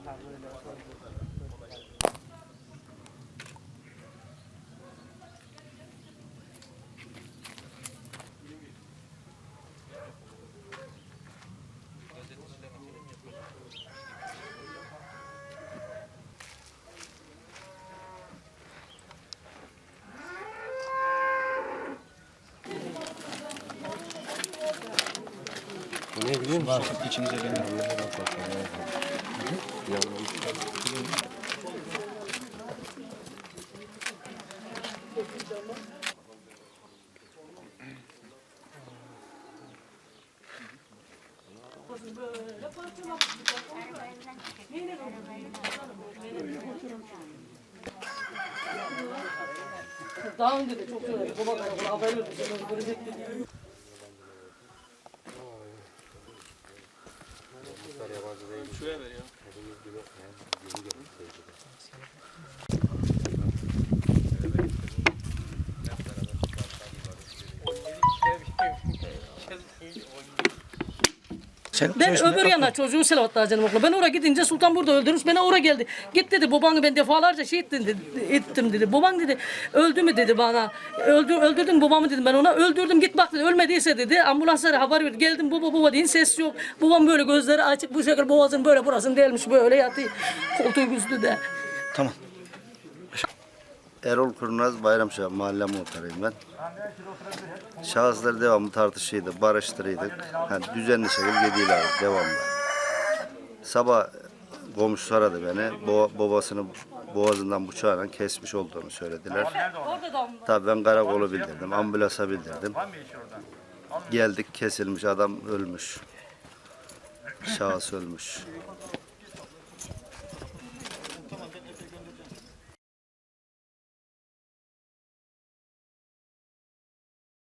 Ne biliyor musun? İçimize benim. Daha önce de çok söyledim. Baba yok. Haber yok. Görecek dedi. Şuraya ver ya. Sen Ben öbür yana çocuğu Selahattin canım okula. Ben oraya gidince Sultan burada öldürmüş. Beni oraya geldi. Git dedi babanı ben defalarca şey ettim dedi. Ettim dedi. Baban dedi öldü mü dedi bana. Öldür, öldürdün babamı dedim ben ona. Öldürdüm git bak dedi. Ölmediyse dedi. Ambulanslara haber verdi. Geldim baba baba deyin ses yok. Babam böyle gözleri açık bu şekilde boğazın böyle burasını delmiş böyle yatıyor. Koltuğu üstünde. Tamam. Erol Kurnaz Bayramşah mahalle muhtarıyım ben. Şahıslar devamlı tartışıydı, barıştırıydık. Yani düzenli şekilde gidiyorlar devamlı. Sabah komşusu aradı beni. Bo- babasını boğazından bıçağla kesmiş olduğunu söylediler. Tabii ben karakolu bildirdim, ambulansa bildirdim. Geldik kesilmiş, adam ölmüş. Şahıs ölmüş.